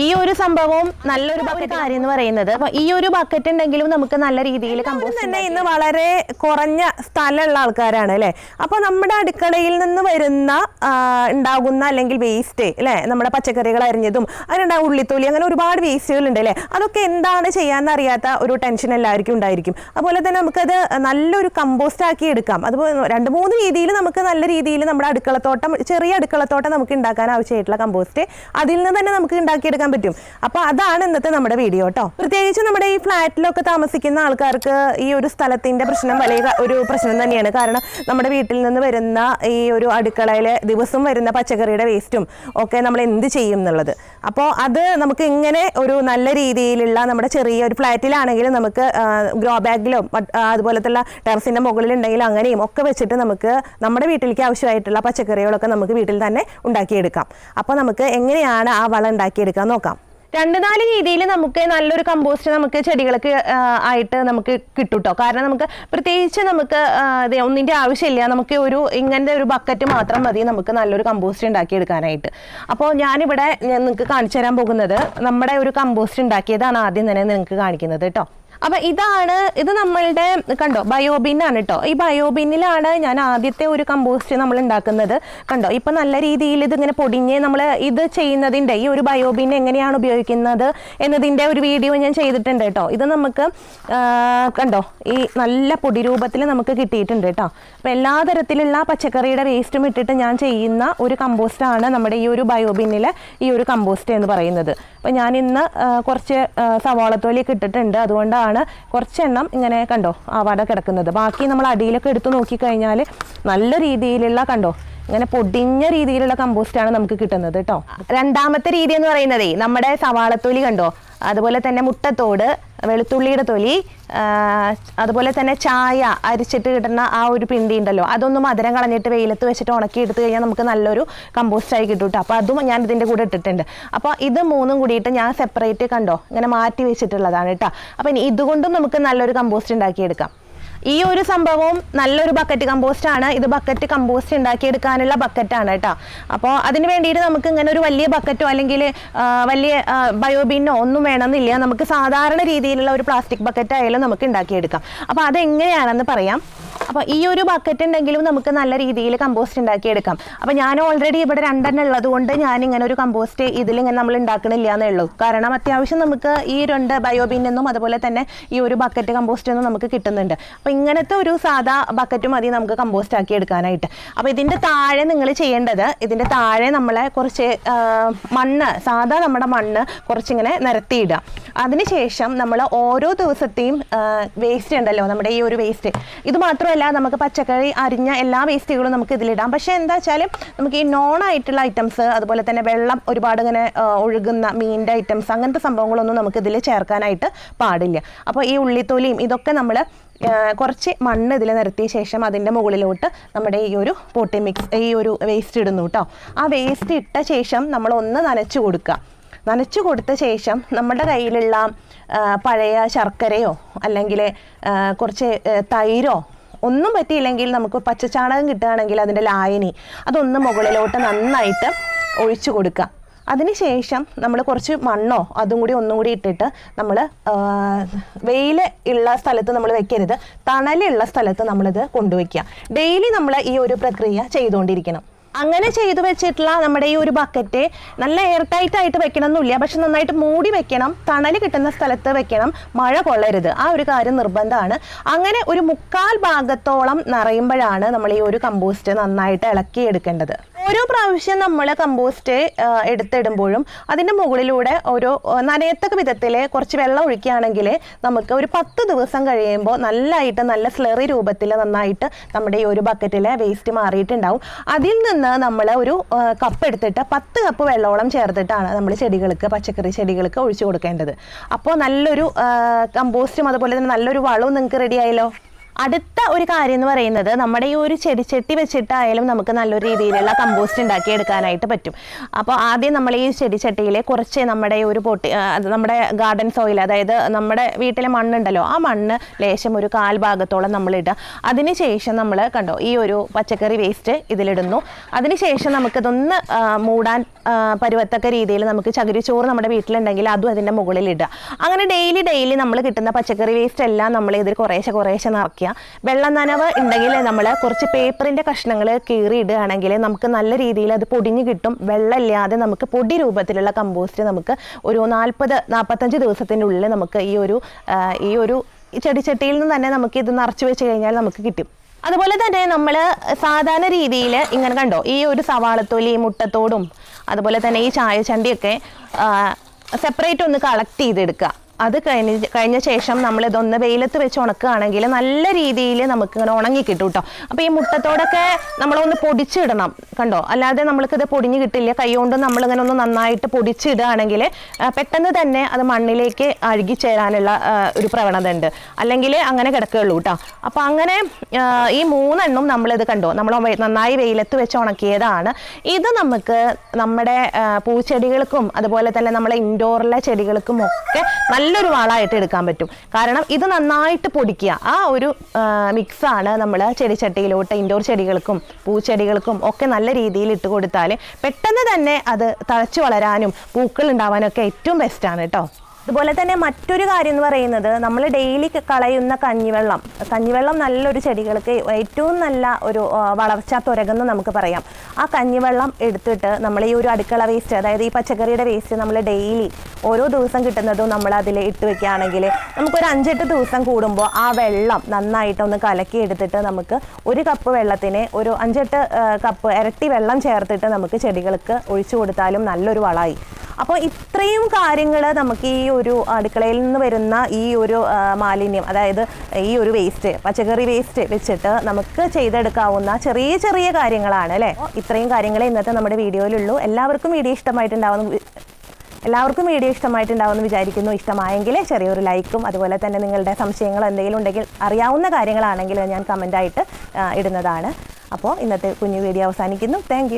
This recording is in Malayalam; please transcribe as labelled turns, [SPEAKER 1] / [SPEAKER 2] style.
[SPEAKER 1] ഈ ഒരു സംഭവം നല്ലൊരു കാര്യം എന്ന് പറയുന്നത്? അപ്പൊ ഈ ഒരു ബക്കറ്റ് ഉണ്ടെങ്കിലും നമുക്ക് നല്ല രീതിയിൽ കമ്പോസ്റ്റ്
[SPEAKER 2] തന്നെ ഇന്ന് വളരെ കുറഞ്ഞ സ്ഥലമുള്ള ആൾക്കാരാണ് അല്ലെ? അപ്പൊ നമ്മുടെ അടുക്കളയിൽ നിന്ന് വരുന്ന ഉണ്ടാകുന്ന അല്ലെങ്കിൽ വേസ്റ്റ് അല്ലെ? നമ്മുടെ പച്ചക്കറികൾ അരിഞ്ഞതും അതിനുണ്ടാകും ഉള്ളിത്തൊലി അങ്ങനെ ഒരുപാട് വേസ്റ്റുകൾ ഉണ്ട് അല്ലെ? അതൊക്കെ എന്താണ് ചെയ്യാന്ന് അറിയാത്ത ഒരു ടെൻഷൻ എല്ലാവർക്കും ഉണ്ടായിരിക്കും. അതുപോലെ തന്നെ നമുക്കത് നല്ലൊരു കമ്പോസ്റ്റ് ആക്കി എടുക്കാം. അതുപോലെ രണ്ട് മൂന്ന് രീതിയിൽ നമുക്ക് നല്ല രീതിയിൽ നമ്മുടെ അടുക്കളത്തോട്ടം ചെറിയ അടുക്കളത്തോട്ടം നമുക്ക് ഉണ്ടാക്കാൻ ആവശ്യമായിട്ടുള്ള കമ്പോസ്റ്റ് അതിൽ നിന്ന് തന്നെ നമുക്ക് ഉണ്ടാക്കിയെടുക്കാൻ പറ്റും. അപ്പൊ അതാണ് ഇന്നത്തെ നമ്മുടെ വീഡിയോ കേട്ടോ പ്രത്യേകിച്ച് നമ്മുടെ ഈ ഫ്ലാറ്റിലൊക്കെ താമസിക്കുന്ന ആൾക്കാർക്ക് ഈ ഒരു സ്ഥലത്തിന്റെ പ്രശ്നം വലിയ ഒരു പ്രശ്നം തന്നെയാണ്. കാരണം നമ്മുടെ വീട്ടിൽ നിന്ന് വരുന്ന ഈ ഒരു അടുക്കളയിലെ ദിവസം വരുന്ന പച്ചക്കറിയുടെ വേസ്റ്റും ഒക്കെ നമ്മൾ എന്ത് ചെയ്യും എന്നുള്ളത്. അപ്പോൾ അത് നമുക്ക് ഇങ്ങനെ ഒരു നല്ല രീതിയിലുള്ള നമ്മുടെ ചെറിയ ഒരു ഫ്ലാറ്റിലാണെങ്കിലും നമുക്ക് ഗ്രോ ബാഗിലോ അതുപോലത്തുള്ള ടെറസിന്റെ മുകളിൽ ഉണ്ടെങ്കിലും അങ്ങനെയും ഒക്കെ വെച്ചിട്ട് നമുക്ക് നമ്മുടെ വീട്ടിലേക്ക് ആവശ്യമായിട്ടുള്ള പച്ചക്കറികളൊക്കെ നമുക്ക് വീട്ടിൽ തന്നെ ഉണ്ടാക്കിയെടുക്കാം. അപ്പോൾ നമുക്ക് എങ്ങനെയാണ് ആ വളം ഉണ്ടാക്കിയെടുക്കാൻ നോക്കാം.
[SPEAKER 1] രണ്ട് നാല് രീതിയിൽ നമുക്ക് നല്ലൊരു കമ്പോസ്റ്റ് നമുക്ക് ചെടികൾക്ക് ആയിട്ട് നമുക്ക് കിട്ടും കേട്ടോ കാരണം നമുക്ക് പ്രത്യേകിച്ച് നമുക്ക് ഒന്നിന്റെ ആവശ്യമില്ല. നമുക്ക് ഒരു ഇങ്ങനത്തെ ഒരു ബക്കറ്റ് മാത്രം മതി നമുക്ക് നല്ലൊരു കമ്പോസ്റ്റ് ഉണ്ടാക്കിയെടുക്കാനായിട്ട്. അപ്പോൾ ഞാനിവിടെ നിങ്ങൾക്ക് കാണിച്ചു തരാൻ പോകുന്നത് നമ്മുടെ ഒരു കമ്പോസ്റ്റ് ഉണ്ടാക്കിയതാണ് ആദ്യം തന്നെ നിങ്ങൾക്ക് കാണിക്കുന്നത് കേട്ടോ. അപ്പൊ ഇതാണ് ഇത് നമ്മളുടെ കണ്ടോ ബയോബിൻ ആണ് കേട്ടോ ഈ ബയോബിന്നിലാണ് ഞാൻ ആദ്യത്തെ ഒരു കമ്പോസ്റ്റ് നമ്മൾ ഉണ്ടാക്കുന്നത്. കണ്ടോ ഇപ്പൊ നല്ല രീതിയിൽ ഇതിങ്ങനെ പൊടിഞ്ഞ് നമ്മൾ ഇത് ചെയ്യുന്നതിന്റെ ഈ ഒരു ബയോബിൻ എങ്ങനെയാണ് ഉപയോഗിക്കുന്നത് എന്നതിന്റെ ഒരു വീഡിയോ ഞാൻ ചെയ്തിട്ടുണ്ട് കേട്ടോ ഇത് നമുക്ക് കണ്ടോ ഈ നല്ല പൊടി രൂപത്തിൽ നമുക്ക് കിട്ടിയിട്ടുണ്ട് കേട്ടോ അപ്പൊ എല്ലാ തരത്തിലുള്ള പച്ചക്കറിയുടെ വേസ്റ്റും ഇട്ടിട്ട് ഞാൻ ചെയ്യുന്ന ഒരു കമ്പോസ്റ്റ് ആണ് നമ്മുടെ ഈ ഒരു ബയോബിന്നിലെ ഈ ഒരു കമ്പോസ്റ്റ് എന്ന് പറയുന്നത്. അപ്പൊ ഞാൻ ഇന്ന് കുറച്ച് സവാളത്തോലിയൊക്കെ ഇട്ടിട്ടുണ്ട്. അതുകൊണ്ടാണ് കുറച്ചെണ്ണം ഇങ്ങനെ കണ്ടോ ആവാടെ കിടക്കുന്നത്. ബാക്കി നമ്മൾ അടിയിലൊക്കെ എടുത്തു നോക്കിക്കഴിഞ്ഞാൽ നല്ല രീതിയിലുള്ള കണ്ടോ ഇങ്ങനെ പൊടിഞ്ഞ രീതിയിലുള്ള കമ്പോസ്റ്റാണ് നമുക്ക് കിട്ടുന്നത് കേട്ടോ രണ്ടാമത്തെ രീതി എന്ന് പറയുന്നത് നമ്മുടെ സവാളത്തൊലി കണ്ടോ? അതുപോലെ തന്നെ മുട്ടത്തോട് വെളുത്തുള്ളിയുടെ തൊലി അതുപോലെ തന്നെ ചായ അരിച്ചിട്ട് കിട്ടുന്ന ആ ഒരു പിണ്ടി ഉണ്ടല്ലോ അതൊന്ന് മധുരം കളഞ്ഞിട്ട് വെയിലത്ത് വെച്ചിട്ട് ഉണക്കി എടുത്തു കഴിഞ്ഞാൽ നമുക്ക് നല്ലൊരു കമ്പോസ്റ്റായി കിട്ടും കേട്ടോ അപ്പോൾ അതും ഞാൻ ഇതിന്റെ കൂടെ ഇട്ടിട്ടുണ്ട്. അപ്പോൾ ഇത് മൂന്നും കൂടിയിട്ട് ഞാൻ സെപ്പറേറ്റ് കണ്ടോ? ഇങ്ങനെ മാറ്റി വെച്ചിട്ടുള്ളതാണ് കേട്ടോ അപ്പോൾ ഇനി ഇതുകൊണ്ടും നമുക്ക് നല്ലൊരു കമ്പോസ്റ്റ് ഉണ്ടാക്കിയെടുക്കാം. ഈ ഒരു സംഭവവും നല്ലൊരു ബക്കറ്റ് കമ്പോസ്റ്റ് ആണ്. ഇത് ബക്കറ്റ് കമ്പോസ്റ്റ് ഉണ്ടാക്കിയെടുക്കാനുള്ള ബക്കറ്റാണ് കേട്ടോ. അപ്പോൾ അതിന് വേണ്ടിയിട്ട് നമുക്ക് ഇങ്ങനെ ഒരു വലിയ ബക്കറ്റോ അല്ലെങ്കിൽ വലിയ ബയോബിന്നോ ഒന്നും വേണമെന്നില്ല. നമുക്ക് സാധാരണ രീതിയിലുള്ള ഒരു പ്ലാസ്റ്റിക് ബക്കറ്റ് ആയാലും നമുക്ക് ഉണ്ടാക്കിയെടുക്കാം. അപ്പോൾ അതെങ്ങനെയാണെന്ന് പറയാം. അപ്പോൾ ഈ ഒരു ബക്കറ്റ് ഉണ്ടെങ്കിലും നമുക്ക് നല്ല രീതിയിൽ കമ്പോസ്റ്റ് ഉണ്ടാക്കിയെടുക്കാം. അപ്പോൾ ഞാൻ ഓൾറെഡി ഇവിടെ രണ്ടെണ്ണം ഉള്ളത് കൊണ്ട് ഞാൻ ഇങ്ങനെ ഒരു കമ്പോസ്റ്റ് ഇതിലിങ്ങനെ നമ്മൾ ഉണ്ടാക്കണില്ല എന്നേ ഉള്ളൂ. കാരണം അത്യാവശ്യം നമുക്ക് ഈ രണ്ട് ബയോബിൻ എന്നും അതുപോലെ തന്നെ ഈ ഒരു ബക്കറ്റ് കമ്പോസ്റ്റ് എന്നും നമുക്ക് കിട്ടുന്നുണ്ട്. അപ്പോൾ ഇങ്ങനത്തെ ഒരു സാധാ ബക്കറ്റ് മതി നമുക്ക് കമ്പോസ്റ്റ് ആക്കി എടുക്കാനായിട്ട്. അപ്പോൾ ഇതിന്റെ താഴെ നിങ്ങൾ ചെയ്യേണ്ടത് ഇതിന്റെ താഴെ നമ്മളെ കുറച്ച് മണ്ണ് സാധാ നമ്മുടെ മണ്ണ് കുറച്ചിങ്ങനെ നിരത്തിയിടുക. അതിനുശേഷം നമ്മൾ ഓരോ ദിവസത്തെയും വേസ്റ്റ് ഉണ്ടല്ലോ നമ്മുടെ ഈ ഒരു വേസ്റ്റ് ഇത് മാത്രമല്ല നമുക്ക് പച്ചക്കറി അരിഞ്ഞ എല്ലാ വേസ്റ്റുകളും നമുക്ക് ഇതിലിടാം. പക്ഷേ എന്താ വെച്ചാൽ നമുക്ക് ഈ നോൺ ആയിട്ടുള്ള ഐറ്റംസ് അതുപോലെ തന്നെ വെള്ളം ഒരുപാട് ഇങ്ങനെ ഒഴുകുന്ന മീനിന്റെ ഐറ്റംസ് അങ്ങനത്തെ സംഭവങ്ങളൊന്നും നമുക്ക് ഇതിൽ ചേർക്കാനായിട്ട് പാടില്ല. അപ്പോൾ ഈ ഉള്ളിത്തൊലിയും ഇതൊക്കെ നമ്മൾ കുറച്ച് മണ്ണ് ഇതിൽ നിരത്തിയ ശേഷം അതിന്റെ മുകളിലോട്ട് നമ്മുടെ ഈ ഒരു പോട്ടി മിക്സ് ഈ ഒരു വേസ്റ്റ് ഇടുന്നു കേട്ടോ ആ വേസ്റ്റ് ഇട്ട ശേഷം നമ്മൾ ഒന്ന് നനച്ചു കൊടുക്കുക. നനച്ചു കൊടുത്ത ശേഷം നമ്മുടെ കയ്യിലുള്ള പഴയ ശർക്കരയോ അല്ലെങ്കിൽ കുറച്ച് തൈരോ ഒന്നും പറ്റിയില്ലെങ്കിൽ നമുക്ക് പച്ചച്ചാണകം കിട്ടുകയാണെങ്കിൽ അതിന്റെ ലായനി അതൊന്ന് മുകളിലോട്ട് നന്നായിട്ട് ഒഴിച്ചു കൊടുക്കുക. അതിനുശേഷം നമ്മൾ കുറച്ച് മണ്ണോ അതും കൂടി ഒന്നും കൂടി ഇട്ടിട്ട് നമ്മൾ വെയിൽ ഉള്ള സ്ഥലത്ത് നമ്മൾ വെക്കരുത്. തണലുള്ള സ്ഥലത്ത് നമ്മളിത് കൊണ്ടുവയ്ക്കുക. ഡെയിലി നമ്മൾ ഈ ഒരു പ്രക്രിയ ചെയ്തുകൊണ്ടിരിക്കണം. അങ്ങനെ ചെയ്തു വെച്ചിട്ടുള്ള നമ്മുടെ ഈ ഒരു ബക്കറ്റ് നല്ല എയർ ടൈറ്റ് ആയിട്ട് വെക്കണം എന്നില്ല പക്ഷെ നന്നായിട്ട് മൂടി വെക്കണം. തണൽ കിട്ടുന്ന സ്ഥലത്ത് വെക്കണം. മഴ കൊള്ളരുത്. ആ ഒരു കാര്യം നിർബന്ധമാണ്. അങ്ങനെ ഒരു മുക്കാൽ ഭാഗത്തോളം നിറയുമ്പോഴാണ് നമ്മൾ ഈ ഒരു കമ്പോസ്റ്റ് നന്നായിട്ട് ഇളക്കി എടുക്കേണ്ടത് ഓരോ പ്രാവശ്യം നമ്മൾ കമ്പോസ്റ്റ് എടുത്തിടുമ്പോഴും അതിന്റെ മുകളിലൂടെ ഓരോ നനയത്തക്ക വിധത്തിൽ കുറച്ച് വെള്ളം ഒഴിക്കുകയാണെങ്കിൽ നമുക്ക് ഒരു പത്ത് ദിവസം കഴിയുമ്പോൾ നല്ലതായിട്ട് നല്ല സ്ലറി രൂപത്തിൽ നന്നായിട്ട് നമ്മുടെ ഈ ഒരു ബക്കറ്റിലെ വേസ്റ്റ് മാറിയിട്ടുണ്ടാവും. അതിൽ നിന്ന് നമ്മൾ ഒരു കപ്പ് എടുത്തിട്ട് പത്ത് കപ്പ് വെള്ളോളം ചേർത്തിട്ടാണ് നമ്മൾ ചെടികൾക്ക് പച്ചക്കറി ചെടികൾക്ക് ഒഴിച്ചു കൊടുക്കേണ്ടത്. അപ്പോൾ നല്ലൊരു കമ്പോസ്റ്റും അതുപോലെ തന്നെ നല്ലൊരു വളവും നിങ്ങൾക്ക് റെഡി ആയല്ലോ? അടുത്ത ഒരു കാര്യം എന്ന് പറയുന്നത് നമ്മുടെ ഈ ഒരു ചെടിച്ചട്ടി വെച്ചിട്ടായാലും നമുക്ക് നല്ലൊരു രീതിയിലുള്ള കമ്പോസ്റ്റ് ഉണ്ടാക്കി എടുക്കാനായിട്ട് പറ്റും. അപ്പോൾ ആദ്യം നമ്മൾ ഈ ചെടിച്ചട്ടിയിൽ കുറച്ച് നമ്മുടെ ഒരു പൊട്ടി നമ്മുടെ ഗാർഡൻ സോയിൽ അതായത് നമ്മുടെ വീട്ടിലെ മണ്ണുണ്ടല്ലോ ആ മണ്ണ് ലേശം ഒരു കാൽ ഭാഗത്തോളം നമ്മൾ ഇടുക. അതിനുശേഷം നമ്മൾ കണ്ടോ ഈ ഒരു പച്ചക്കറി വേസ്റ്റ് ഇതിലിടുന്നു. അതിനുശേഷം നമുക്കിതൊന്ന് മൂടാൻ പരുവത്തക്ക രീതിയിൽ നമുക്ക് ചകിരിച്ചോറ് നമ്മുടെ വീട്ടിലുണ്ടെങ്കിൽ അതും അതിന്റെ മുകളിൽ ഇടുക. അങ്ങനെ ഡെയിലി ഡെയിലി നമ്മൾ കിട്ടുന്ന പച്ചക്കറി വേസ്റ്റ് എല്ലാം നമ്മൾ ഇതിൽ കുറേശ്ശെ കുറേശ്ശെ നിറയ്ക്കുക വെള്ള നനവ് ഉണ്ടെങ്കിൽ നമ്മൾ കുറച്ച് പേപ്പറിന്റെ കഷ്ണങ്ങൾ കീറി ഇടുകയാണെങ്കിൽ നമുക്ക് നല്ല രീതിയിൽ അത് പൊടിഞ്ഞു കിട്ടും. വെള്ളമില്ലാതെ നമുക്ക് പൊടി രൂപത്തിലുള്ള കമ്പോസ്റ്റ് നമുക്ക് ഒരു നാൽപ്പത് നാൽപ്പത്തഞ്ച് ദിവസത്തിന്റെ ഉള്ളിൽ നമുക്ക് ഈ ഒരു ഈ ഒരു ചെടിച്ചട്ടിയിൽ നിന്ന് തന്നെ നമുക്ക് ഇത് നിറച്ച് വെച്ച് കഴിഞ്ഞാൽ നമുക്ക് കിട്ടും. അതുപോലെ തന്നെ നമ്മൾ സാധാരണ രീതിയിൽ ഇങ്ങനെ കണ്ടോ? ഈ ഒരു സവാളത്തൊലി മുട്ടത്തോടും അതുപോലെ തന്നെ ഈ ചായച്ചണ്ടിയൊക്കെ സെപ്പറേറ്റ് ഒന്ന് കളക്ട് ചെയ്തെടുക്കുക. അത് കഴിഞ്ഞ കഴിഞ്ഞ ശേഷം നമ്മൾ ഇതൊന്ന് വെയിലത്ത് വെച്ച് ഉണക്കുകയാണെങ്കിൽ നല്ല രീതിയിൽ നമുക്ക് ഇങ്ങനെ ഉണങ്ങി കിട്ടും കേട്ടോ അപ്പോൾ ഈ മുട്ടത്തോടൊക്കെ നമ്മളൊന്ന് പൊടിച്ചിടണം കണ്ടോ? അല്ലാതെ നമ്മൾക്കിത് പൊടിഞ്ഞ് കിട്ടില്ല. കൈ കൊണ്ട് നമ്മളിങ്ങനെ ഒന്ന് നന്നായിട്ട് പൊടിച്ചിടുകയാണെങ്കിൽ പെട്ടെന്ന് തന്നെ അത് മണ്ണിലേക്ക് അഴുകി ചേരാനുള്ള ഒരു പ്രവണത ഉണ്ട് അല്ലെങ്കിൽ അങ്ങനെ കിടക്കുകയുള്ളൂ കേട്ടോ അപ്പോൾ അങ്ങനെ ഈ മൂന്നെണ്ണം നമ്മളിത് കണ്ടോ? നമ്മൾ നന്നായി വെയിലത്ത് വെച്ച് ഉണക്കിയതാണ്. ഇത് നമുക്ക് നമ്മുടെ പൂച്ചെടികൾക്കും അതുപോലെ തന്നെ നമ്മുടെ ഇൻഡോറിലെ ചെടികൾക്കും ഒക്കെ നല്ലൊരു വളമായിട്ട് എടുക്കാൻ പറ്റും. കാരണം ഇത് നന്നായിട്ട് പൊടിക്കുക. ആ ഒരു മിക്സാണ് നമ്മൾ ചെടിച്ചട്ടിയിലോട്ട് ഇൻഡോർ ചെടികൾക്കും പൂച്ചെടികൾക്കും ഒക്കെ നല്ല രീതിയിൽ ഇട്ട് കൊടുത്താൽ പെട്ടെന്ന് തന്നെ അത് തഴച്ചു വളരാനും പൂക്കൾ ഉണ്ടാവാനും ഒക്കെ ഏറ്റവും ബെസ്റ്റാണ് കേട്ടോ
[SPEAKER 2] അതുപോലെ തന്നെ മറ്റൊരു കാര്യം എന്ന് പറയുന്നത് നമ്മൾ ഡെയിലി കളയുന്ന കഞ്ഞിവെള്ളം. കഞ്ഞിവെള്ളം നല്ലൊരു ചെടികൾക്ക് ഏറ്റവും നല്ല ഒരു വളർച്ച തുരകെന്ന് നമുക്ക് പറയാം. ആ കഞ്ഞിവെള്ളം എടുത്തിട്ട് നമ്മൾ ഈ ഒരു അടുക്കള വേസ്റ്റ് അതായത് ഈ പച്ചക്കറിയുടെ വേസ്റ്റ് നമ്മൾ ഡെയിലി ഓരോ ദിവസം കിട്ടുന്നതും നമ്മൾ അതിൽ ഇട്ട് വെക്കുകയാണെങ്കിൽ നമുക്കൊരു അഞ്ചെട്ട് ദിവസം കൂടുമ്പോൾ ആ വെള്ളം നന്നായിട്ടൊന്ന് കലക്കി എടുത്തിട്ട് നമുക്ക് ഒരു കപ്പ് വെള്ളത്തിന് ഒരു അഞ്ചെട്ട് കപ്പ് ഇരട്ടി വെള്ളം ചേർത്തിട്ട് നമുക്ക് ചെടികൾക്ക് ഒഴിച്ചു കൊടുത്താലും നല്ലൊരു വളമായി. അപ്പോൾ ഇത്രയും കാര്യങ്ങൾ നമുക്ക് ഈ ഒരു അടുക്കളയിൽ നിന്ന് വരുന്ന ഈ ഒരു മാലിന്യം അതായത് ഈ ഒരു വേസ്റ്റ് പച്ചക്കറി വേസ്റ്റ് വെച്ചിട്ട് നമുക്ക് ചെയ്തെടുക്കാവുന്ന ചെറിയ ചെറിയ കാര്യങ്ങളാണ് അല്ലേ? ഇത്രയും കാര്യങ്ങളെ ഇന്നത്തെ നമ്മുടെ വീഡിയോയിലുള്ളൂ. എല്ലാവർക്കും വീഡിയോ ഇഷ്ടമായിട്ടുണ്ടാവുന്ന എല്ലാവർക്കും വീഡിയോ ഇഷ്ടമായിട്ടുണ്ടാവുമെന്ന് വിചാരിക്കുന്നു. ഇഷ്ടമായെങ്കിൽ ചെറിയൊരു ലൈക്കും അതുപോലെ തന്നെ നിങ്ങളുടെ സംശയങ്ങൾ എന്തെങ്കിലും ഉണ്ടെങ്കിൽ അറിയാവുന്ന കാര്യങ്ങളാണെങ്കിൽ ഞാൻ കമന്റായിട്ട് ഇടുന്നതാണ്. അപ്പോൾ ഇന്നത്തെ കുഞ്ഞു വീഡിയോ അവസാനിക്കുന്നു. താങ്ക്